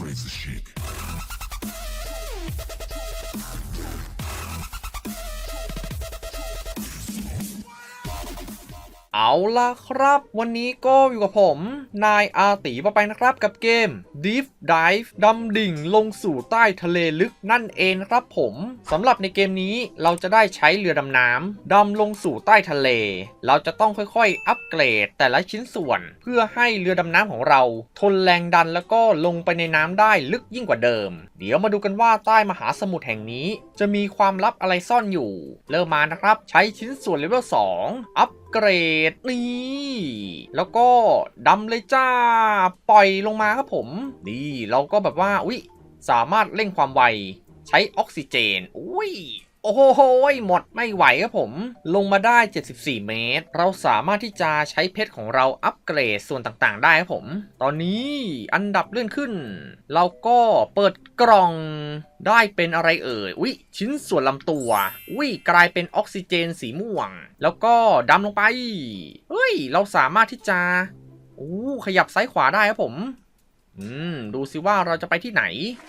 crazy chic. เอาล่ะครับ วันนี้ก็อยู่กับผม นายอาตีมาไปนะครับกับเกม Deep Dive ดำดิ่งลงสู่ใต้ทะเลลึกนั่นเองครับผมสำหรับในเกมนี้เราจะได้ใช้เรือดำน้ำดำลงสู่ใต้ทะเล เราจะต้องค่อยๆ อัปเกรดแต่ละชิ้นส่วน เพื่อให้เรือดำน้ำของเรา ทนแรงดันแล้วก็ลงไปในน้ำได้ลึกยิ่งกว่าเดิม เดี๋ยวมาดูกันว่าใต้มหาสมุทรแห่งนี้ จะมีความลับอะไรซ่อนอยู่ เริ่มมานะครับ ใช้ชิ้นส่วนเลเวล2อัป เกรดนี่ แล้วก็ดำเลยจ้า ปล่อยลงมาครับผม นี่เราก็แบบว่า อุ๊ย สามารถเร่งความไว ใช้ออกซิเจน อุ้ย โอ้โหหมดไม่ไหวครับผม ลงมาได้ 74 เมตร เราสามารถที่จะใช้เพชรของเราอัปเกรดส่วนต่างๆ ได้ครับผม ตอนนี้อันดับเลื่อนขึ้น เราก็เปิดกล่องได้เป็นอะไรเอ่ย อุ้ยชิ้นส่วนลำตัว อุ้ยกลายเป็นออกซิเจนสีม่วง แล้วก็ดำลงไป เฮ้ย เราสามารถที่จะ โอ้ขยับซ้ายขวาได้ครับผม อืม ดูสิว่าเราจะไปที่ไหน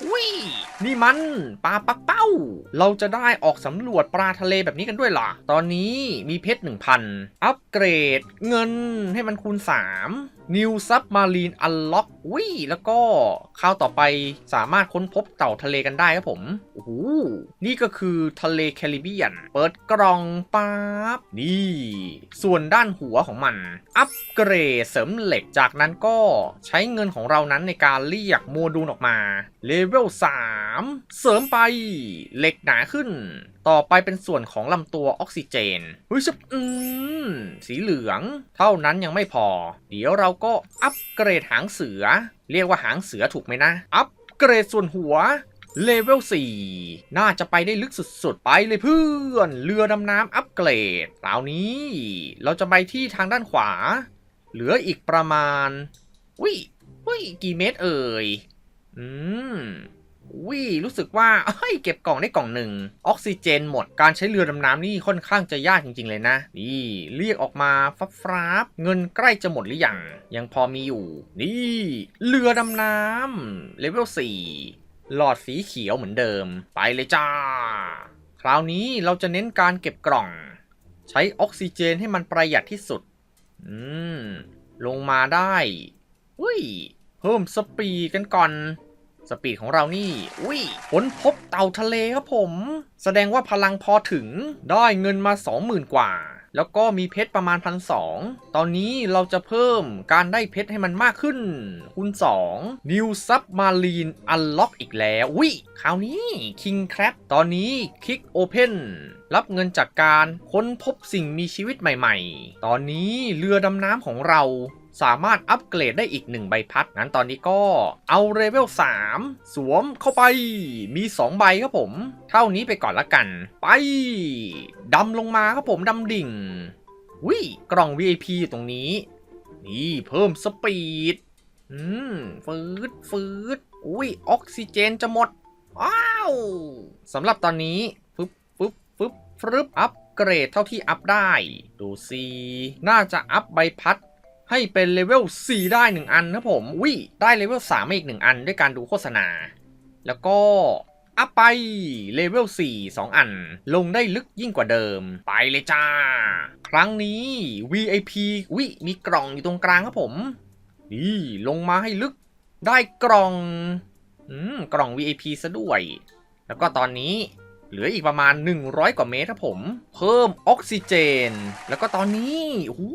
อุ้ยนี่มันปลาปักเป้า เราจะได้ออกสำรวจปลาทะเลแบบนี้กันด้วยเหรอ ตอนนี้มีเพชร1,000อัปเกรดเงินให้มันคูณ 3 New Submarine Unlock อุ้ยแล้วก็คราวต่อไปสามารถค้นพบเต่าทะเลกันได้ครับผม โอ้โห นี่ก็คือทะเลแคริบเบียน เปิดกล่องปั๊บ นี่ ส่วนด้านหัวของมัน อัปเกรดเสริมเหล็ก จากนั้นก็ใช้เงินของเรานั้นในการเรียกโมดูลออกมา เลเวล 3 เสริมไป เหล็กหนาขึ้นต่อไปเป็นส่วนของลำตัวออกซิเจนเฮ้ยชับอืมสีเหลือง เท่านั้นยังไม่พอ เดี๋ยวเราก็อัปเกรดหางเสือ เรียกว่าหางเสือถูกไหมนะ อัปเกรดส่วนหัวเลเวล 4 น่าจะไปได้ลึกสุดๆ ไปเลยเพื่อน เรือดำน้ำอัปเกรดคราวนี้ เราจะไปที่ทางด้านขวา เหลืออีกประมาณวิวิกี่เมตรเอ่ย อืม วิรู้สึกว่าเฮ้ยเก็บกล่องได้กล่องหนึ่งออกซิเจนหมด การใช้เรือดำน้ำนี่ค่อนข้างจะยากจริง ๆ เลยนะ นี่ เรียกออกมาฟับฟราบเงินใกล้จะหมดหรือยัง ยังพอมีอยู่ นี่ เรือดำน้ำเลเวล4หลอดสีเขียวเหมือนเดิม ไปเลยจ้า คราวนี้เราจะเน้นการเก็บกล่อง ใช้ออกซิเจนให้มันประหยัดที่สุด อืม ลงมาได้อุ้ยเพิ่มสปีดกันก่อน สปีดของเรานี่ อุ้ยค้นพบเต่าทะเลครับผม แสดงว่าพลังพอถึง ได้เงินมา 20,000 กว่า แล้วก็มีเพชรประมาณพันสองตอนนี้เราจะเพิ่มการได้เพชรให้มันมากขึ้น คูณ2 New Submarine Unlock อีกแล้ว อุ้ยคราวนี้ King Crab ตอนนี้ Kick Open รับเงินจากการค้นพบสิ่งมีชีวิตใหม่ ๆ ตอนนี้เรือดำน้ำของเรา สามารถอัปเกรดได้อีก 1 ใบพัด งั้นตอนนี้ก็เอาเลเวล3 สวมเข้าไป มี 2 ใบครับผม เท่านี้ไปก่อนละกัน ไป ดำลงมาครับผม ดำดิ่งวิกล่อง VIP อยู่ตรงนี้ นี่เพิ่มสปีด อืม ฟืดฟืดอุ้ย ออกซิเจนจะหมด ว้าวสำหรับตอนนี้ ฟึบฟึบฟึบฟึบอัปเกรดเท่าที่อัพได้ ดูสิน่าจะอัพใบพัด ให้เป็นเลเวล 4 ได้ 1 อันนะผมวิได้เลเวล3มาอีก 1 อันด้วยการดูโฆษณา แล้วก็อัพไปเลเวล 4 2 อัน ลงได้ลึกยิ่งกว่าเดิม ไปเลยจ้า ครั้งนี้ VIP วิมีกล่องอยู่ตรงกลางครับผม นี่ลงมาให้ลึกได้กล่อง อืม กล่อง VIP ซะด้วย แล้วก็ตอนนี้ เหลืออีกประมาณ 100 กว่าเมตรครับผม เพิ่มออกซิเจน แล้วก็ตอนนี้โอ้โห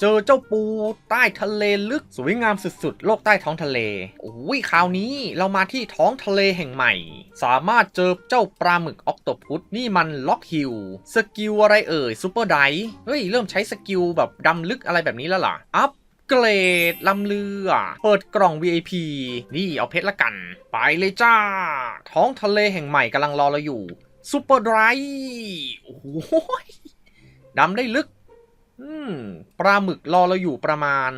เจอเจ้าปูใต้ทะเลลึกสวยงามสุดๆ โลกใต้ท้องทะเลโอ้ยคราวนี้เรามาที่ท้องทะเลแห่งใหม่ สามารถเจอเจ้าปลาหมึกออกโตพุสนี่มันล็อกฮิลสกิลอะไรเอ่ยซูเปอร์ไดเฮ้ย เริ่มใช้สกิลแบบดำลึกอะไรแบบนี้แล้วล่ะอัพ เกรดลำเรือ เปิดกล่อง VIP นี่เอาเพชรละกัน ไปเลยจ้า ท้องทะเลแห่งใหม่กำลังรอเราอยู่ซูเปอร์ไดรโอ้โหดำได้ลึกอืมปลาหมึกรอเราอยู่ประมาณ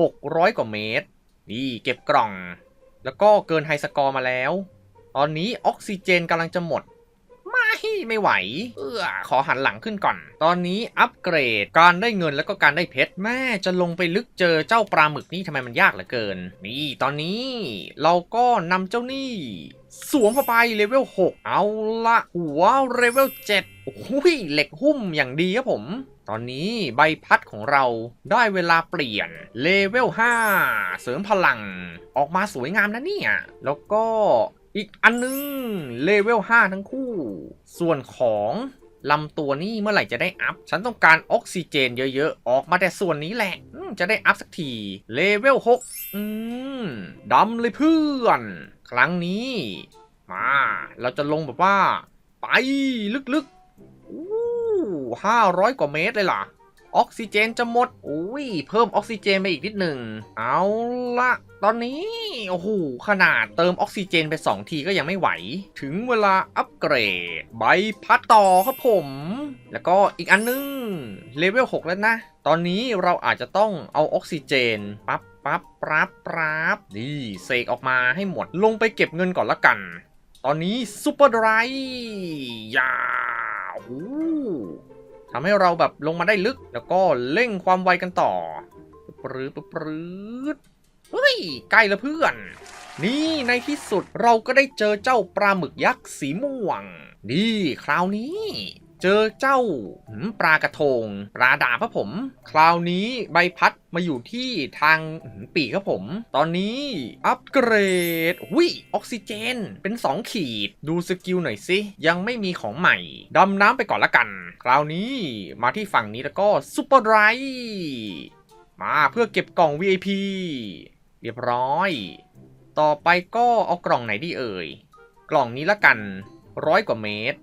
600 กว่าเมตร นี่เก็บกล่อง แล้วก็เกินไฮสกอร์มาแล้ว ตอนนี้ออกซิเจนกำลังจะหมด ไม่ไม่ไหว เออขอหันหลังขึ้นก่อน ตอนนี้อัปเกรดการได้เงินแล้วก็การได้เพชรแม่จะลงไปลึกเจอเจ้าปลาหมึกนี่ทำไมมันยากเหลือเกิน นี่ตอนนี้เราก็นำเจ้านี่สวมเข้าไปเลเวล 6 เอาละหัวเลเวล 7 โอ้โหเหล็กหุ้มอย่างดีครับผม ตอนนี้ใบพัดของเราได้เวลาเปลี่ยนเลเวล 5 เสริมพลังออกมาสวยงามนะเนี่ย แล้วก็ อีกอันนึงเลเวล5ทั้งคู่ ส่วนของลำตัวนี่เมื่อไหร่จะได้อัพ ฉันต้องการออกซิเจนเยอะๆ ออกมาแต่ส่วนนี้แหละ จะได้อัพสักที เลเวล 6 อืมดำเลยเพื่อน ครั้งนี้ มา เราจะลงแบบว่า ไปลึกๆอู้ห้าร้อยกว่าเมตรเลยล่ะ ออกซิเจนจะหมดอุ้ยเพิ่มออกซิเจนไปอีกนิดหนึ่งเอาละตอนนี้โอ้โหขนาดเติมออกซิเจนไป 2 ทีก็ยังไม่ไหว ถึงเวลาอัปเกรด ใบพัดต่อครับผม แล้วก็อีกอันนึงเลเวล6แล้วนะ ตอนนี้เราอาจจะต้องเอาออกซิเจนปั๊บปั๊บปรับปรับนี่เสกออกมาให้หมดลงไปเก็บเงินก่อนละกัน ตอนนี้ซูเปอร์ไดรยาโอ้โห ทำให้เราแบบลงมาได้ลึก แล้วก็เร่งความไวกันต่อปรื๊ดปรื๊ดเฮ้ยใกล้ละเพื่อน นี่ในที่สุดเราก็ได้เจอเจ้าปลาหมึกยักษ์สีม่วง นี่คราวนี้ เจอเจ้าปลากระทงปลาดาบครับผม คราวนี้ใบพัดมาอยู่ที่ทางปีกครับผม ตอนนี้อัปเกรดหุยออกซิเจน เป็น 2 ขีด ดูสกิลหน่อยสิ ยังไม่มีของใหม่ ดำน้ำไปก่อนละกัน คราวนี้มาที่ฝั่งนี้แล้วก็ซุปเปอร์ไรมาเพื่อเก็บกล่อง VIP เรียบร้อย ต่อไปก็เอากล่องไหนดีเอ่ย กล่องนี้ละกันร้อยกว่าเมตร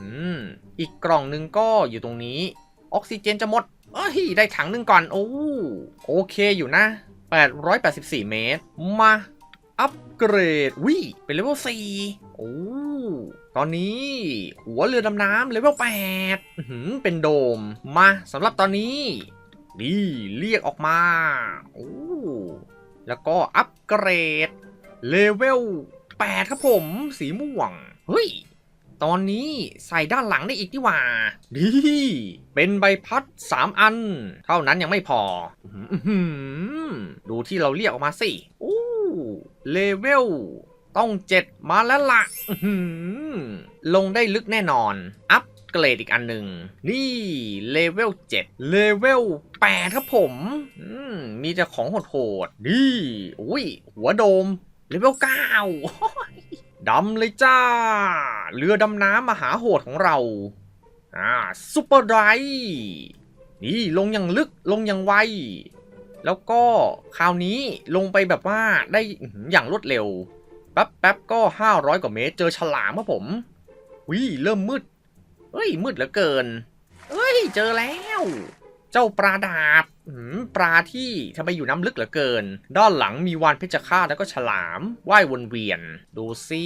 อืม อีกกล่องหนึ่งก็อยู่ตรงนี้ ออกซิเจนจะหมดเอ้ย ได้ถังหนึ่งก่อน โอ้ โอเคอยู่นะ 884 เมตร มา อัปเกรดวิเป็นเลเวล4โอ้ ตอนนี้ หัวเรือดำน้ำเลเวล8หือเป็นโดม มาสำหรับตอนนี้นี่เรียกออกมา โอ้ แล้วก็อัปเกรดเลเวล8ครับผม สีม่วง เฮ้ย ตอนนี้ใส่ด้านหลังได้อีกนี่หว่าดีเป็นใบพัด 3 อัน เท่านั้นยังไม่พออื้อหือดูที่เราเรียกออกมาสิอู้เลเวลต้อง7มาแล้วละอื้อหือลงได้ลึกแน่นอน อัปเกรดอีกอันหนึ่ง นี่เลเวล7เลเวล8ครับผมอืมมีแต่ของโหดๆนี่ อุ้ยหัวโดมเลเวล9 ดำเลยจ้า เรือดำน้ำมหาโหดของเรา อ่าซุปเปอร์ไดรนี่ลงอย่างลึกลงอย่างไว แล้วก็คราวนี้ลงไปแบบว่าได้อย่างรวดเร็ว แป๊บแป๊บก็ 500 กว่าเมตร เจอฉลามครับผม วิเริ่มมืด เฮ้ย มืดเหลือเกิน เฮ้ย เจอแล้ว เจ้าปลาดาบ ปลาที่ทำไมอยู่น้ำลึกเหลือเกิน ด้านหลังมีวานเพชรฆาตแล้วก็ฉลามว่ายวนเวียน ดูซิ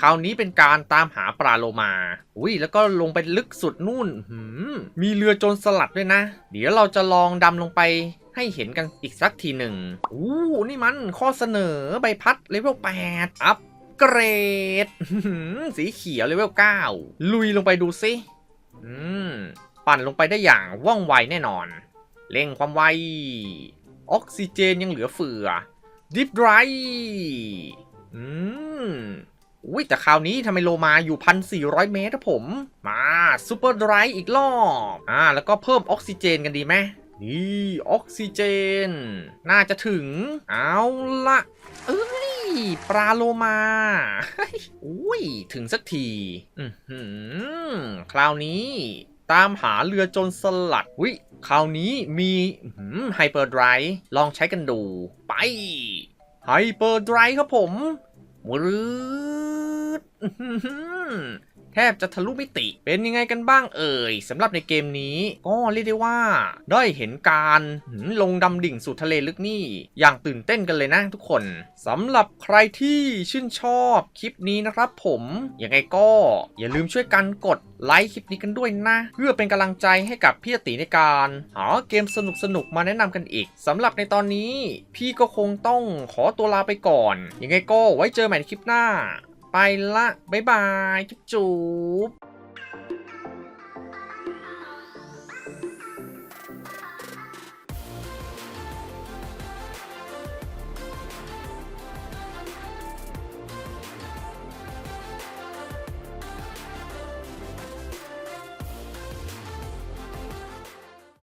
คราวนี้เป็นการตามหาปลาโลมา อุ้ยแล้วก็ลงไปลึกสุดนู่นมีเรือโจรสลัดด้วยนะ เดี๋ยวเราจะลองดำลงไปให้เห็นกันอีกสักทีหนึ่งอู้นี่มันข้อเสนอใบพัดเลเวล8อัพเกรด สีเขียวเลเวล9ลุยลงไปดูซิ อืม ปั่นลงไปได้อย่างว่องไวแน่นอน เร่งความไว ออกซิเจนยังเหลือเฟือดิฟไดรอืมอุ้ยแต่คราวนี้ทำไมโลมาอยู่1,400เมตรผม มาซูเปอร์ไดรอีกรอบอ่าแล้วก็เพิ่มออกซิเจนกันดีไหมนี่ออกซิเจน น่าจะถึง เอาละเอ้ยปลาโลมาอุ้ยถึงสักที อืคราวนี้ ตามหาเรือโจรสลัดวิคราวนี้มีไฮเปอร์ไดรลองใช้กันดู ไปไฮเปอร์ไดรครับผมมืดอื้อหือ แทบจะทะลุมิติ เป็นยังไงกันบ้างเอ่ยสำหรับในเกมนี้ ก็เรียกได้ว่า ได้เห็นการลงดำดิ่งสู่ทะเลลึกนี่ อย่างตื่นเต้นกันเลยนะทุกคนสำหรับใครที่ชื่นชอบคลิปนี้นะครับผมยังไงก็อย่าลืมช่วยกันกดไลค์คลิปนี้กันด้วยนะ เพื่อเป็นกำลังใจให้กับพี่ติในการหาเกมสนุกๆมาแนะนำกันอีกสำหรับในตอนนี้ พี่ก็คงต้องขอตัวลาไปก่อนยังไงก็ไว้เจอใหม่ในคลิปหน้า ไปละ บ๊ายบาย จุ๊บ